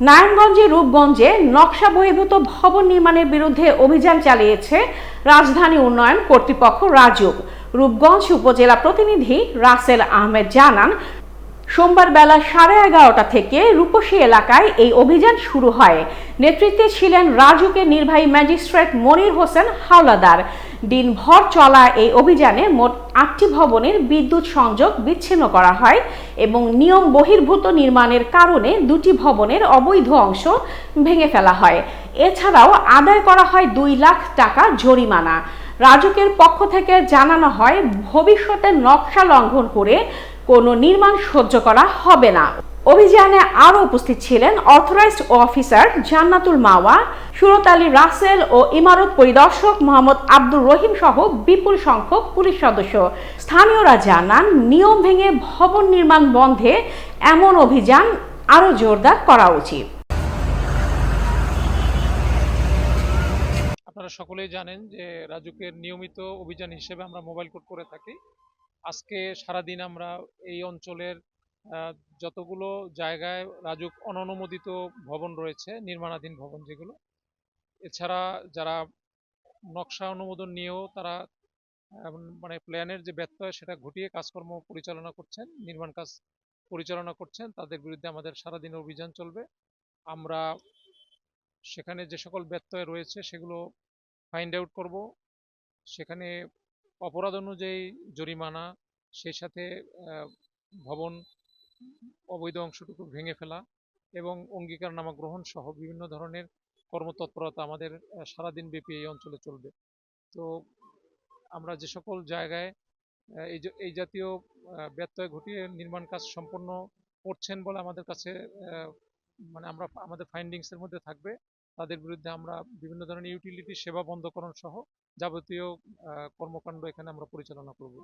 নারায়ণগঞ্জের রূপগঞ্জে নকশা বহির্ভূত ভবন নির্মাণের বিরুদ্ধে অভিযান চালিয়েছে রাজধানী উন্নয়ন কর্তৃপক্ষ রাজুক। রূপগঞ্জ উপজেলা প্রতিনিধি রাসেল আহমেদ জানান, সোমবার বেলা সাড়ে এগারোটা থেকে রূপসী এলাকায় এই অভিযান শুরু হয়। নেতৃত্বে ছিলেন রাজুকের নির্বাহী ম্যাজিস্ট্রেট মনির হোসেন হাওলাদার। দিনভর চলা এই অভিযানে মোট আটটি ভবনের বিদ্যুৎ সংযোগ বিচ্ছিন্ন করা হয় এবং নিয়ম বহির্ভূত নির্মাণের কারণে দুটি ভবনের অবৈধ অংশ ভেঙে ফেলা হয়। এছাড়াও আদায় করা হয় দুই লাখ টাকা জরিমানা। রাজুকের পক্ষ থেকে জানানো হয়, ভবিষ্যতে নকশা লঙ্ঘন করে কোনো নির্মাণ সহ্য করা হবে না। অভিযানে আরও উপস্থিত ছিলেন অথরাইজড অফিসার জান্নাতুল মাওয়া, সুরত আলী রাসেল ও ইমারত পরিদর্শক মোহাম্মদ আব্দুর রহিম সহ বিপুল সংখ্যক পুলিশ সদস্য। স্থানীয়রা জানান, নিয়ম ভেঙে ভবন নির্মাণ বন্ধে এমন অভিযান আরও জোরদার করা উচিত। আপনারা সকলেই জানেন যে রাজুকের নিয়মিত অভিযান হিসেবে আমরা মোবাইল কোড করে থাকি। আজকে সারাদিন আমরা এই অঞ্চলের যতগুলো জায়গায় রাজুক অননুমোদিত ভবন রয়েছে, নির্মাণাধীন ভবন যেগুলো, এছাড়া যারা নকশা অনুমোদন নিয়েও তারা মানে প্ল্যানের যে ব্যত্যয় সেটা ঘটিয়ে কাজকর্ম পরিচালনা করছেন, নির্মাণ কাজ পরিচালনা করছেন, তাদের বিরুদ্ধে আমাদের সারাদিন অভিযান চলবে। আমরা সেখানে যে সকল ব্যত্যয় রয়েছে সেগুলো ফাইন্ড আউট করব। সেখানে অপরাধ অনুযায়ী জরিমানা, সেই সাথে ভবন অবৈধ অংশটুকু ভেঙে ফেলা এবং অঙ্গীকারনামা গ্রহণ সহ বিভিন্ন ধরনের কর্মতৎপরতা আমাদের সারাদিন ব্যাপী এই অঞ্চলে চলবে। তো আমরা যে সকল জায়গায় এই এই জাতীয় ব্যত্যয় ঘটিয়ে নির্মাণ কাজ সম্পন্ন করছেন বলে আমাদের কাছে মানে আমরা আমাদের ফাইন্ডিংস এর মধ্যে থাকবে। তাদের বিরুদ্ধে আমরা বিভিন্ন ধরনের ইউটিলিটি সেবা বন্ধকরণ সহ যাবতীয় কর্মকাণ্ড এখানে আমরা পরিচালনা করব।